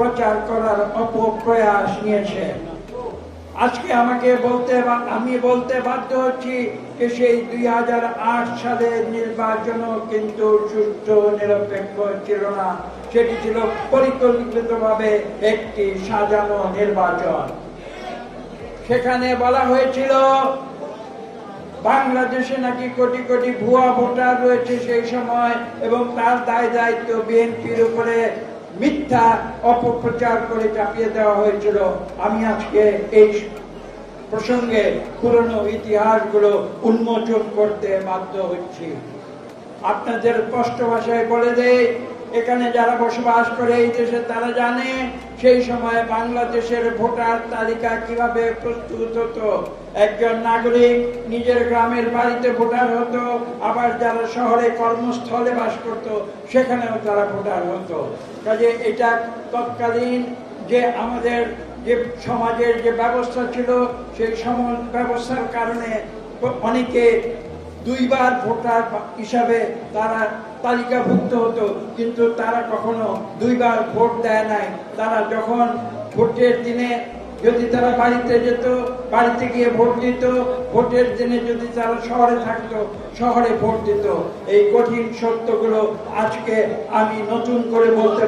প্রচার করার অপপ্রয়াস নিয়েছে। আজকে আমাকে বলতে আমি বলতে বাধ্য হচ্ছি যে সেই দুই হাজার আট সালের নির্বাচনও কিন্তু সুষ্ঠু, নিরপেক্ষ ছিল না। সেটি ছিল পরিকল্পিতভাবে একটি সাজানো নির্বাচন। সেখানে বলা হয়েছিল, বাংলাদেশে নাকি কোটি কোটি ভুয়া ভোটার রয়েছে সেই সময় এবং তার দায় দায়িত্ব বিএনপির উপরে মিথ্যা অপপ্রচার করে চাপিয়ে দেওয়া হয়েছিল। আমি আজকে এই প্রসঙ্গে পুরনো ইতিহাসগুলো উন্মোচন করতে বাধ্য হচ্ছি। আপনাদের স্পষ্ট ভাষায় বলে দেই এখানে যারা বসবাস করে এই দেশে, তারা জানে সেই সময় বাংলাদেশের ভোটার তালিকা কীভাবে প্রস্তুত হতো। একজন নাগরিক নিজের গ্রামের বাড়িতে ভোটার হতো, আবার যারা শহরে কর্মস্থলে বাস করত, সেখানেও তারা ভোটার হতো। কাজে এটা তৎকালীন যে আমাদের যে সমাজের যে ব্যবস্থা ছিল, সেই সম ব্যবস্থার কারণে অনেকে দুইবার ভোটার হিসাবে তারা তালিকাভুক্ত হতো, কিন্তু তারা কখনো দুইবার ভোট দেয় নাই। তারা যখন ভোটের দিনে যদি তারা বাড়িতে যেত, বাড়িতে গিয়ে ভোট দিত, ভোটের দিনে যদি তারা শহরে থাকতো, শহরে ভোট দিত। এই কঠিন সত্যগুলো আজকে আমি নতুন করে বলতে